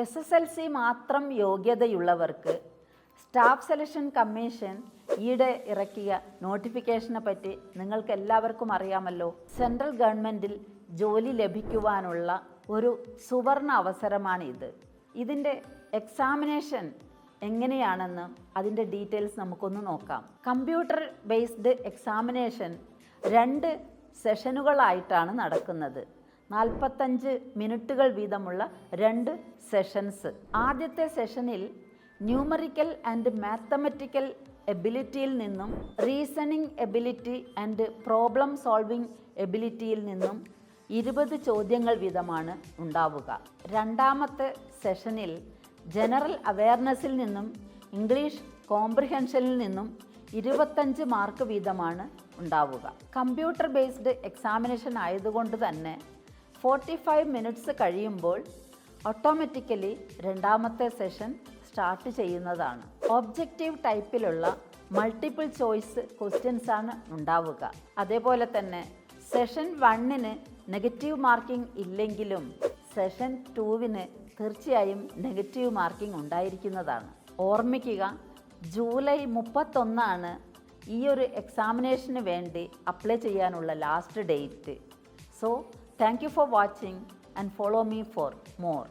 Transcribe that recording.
S S L C മാത്രം യോഗ്യതയുള്ളവർക്ക് staff selection commission ഈയിടെ ഇറക്കിയ നോട്ടിഫിക്കേഷനെ പറ്റി നിങ്ങൾക്ക് എല്ലാവർക്കും അറിയാമല്ലോ. സെൻട്രൽ ഗവൺമെന്റിൽ ജോലി ലഭിക്കുവാനുള്ള ഒരു സുവർണ അവസരമാണ് ഇത് ഇതിന്റെ എക്സാമിനേഷൻ എങ്ങനെയാണെന്ന് അതിന്റെ ഡീറ്റെയിൽസ് നമുക്കൊന്ന് നോക്കാം. കമ്പ്യൂട്ടർ ബേസ്ഡ് എക്സാമിനേഷൻ രണ്ട് സെഷനുകളായിട്ടാണ് നടക്കുന്നത്. നാൽപ്പത്തഞ്ച് മിനിറ്റുകൾ വീതമുള്ള രണ്ട് സെഷൻസ്. ആദ്യത്തെ സെഷനിൽ ന്യൂമറിക്കൽ ആൻഡ് മാത്തമെറ്റിക്കൽ എബിലിറ്റിയിൽ നിന്നും reasoning ability and problem solving എബിലിറ്റിയിൽ നിന്നും ഇരുപത് ചോദ്യങ്ങൾ വീതമാണ് ഉണ്ടാവുക. രണ്ടാമത്തെ സെഷനിൽ ജനറൽ അവയർനെസ്സിൽ നിന്നും ഇംഗ്ലീഷ് കോംപ്രിഹെൻഷനിൽ നിന്നും ഇരുപത്തഞ്ച് മാർക്ക് വീതമാണ് ഉണ്ടാവുക. കമ്പ്യൂട്ടർ ബേസ്ഡ് എക്സാമിനേഷൻ ആയതുകൊണ്ട് തന്നെ ഫോർട്ടി ഫൈവ് മിനിറ്റ്സ് കഴിയുമ്പോൾ ഓട്ടോമാറ്റിക്കലി രണ്ടാമത്തെ സെഷൻ സ്റ്റാർട്ട് ചെയ്യുന്നതാണ്. ഒബ്ജക്റ്റീവ് ടൈപ്പിലുള്ള മൾട്ടിപ്പിൾ ചോയ്സ് ക്വസ്റ്റ്യൻസ് ആണ് ഉണ്ടാവുക. അതേപോലെ തന്നെ സെഷൻ വണ്ണിന് നെഗറ്റീവ് മാർക്കിംഗ് ഇല്ലെങ്കിലും സെഷൻ ടൂവിന് തീർച്ചയായും നെഗറ്റീവ് മാർക്കിംഗ് ഉണ്ടായിരിക്കുന്നതാണ്. ഓർമ്മിക്കുക ജൂലൈ മുപ്പത്തൊന്നാണ് ഈ ഒരു എക്സാമിനേഷന് വേണ്ടി അപ്ലൈ ചെയ്യാനുള്ള last date so Thank you for watching and follow me for more.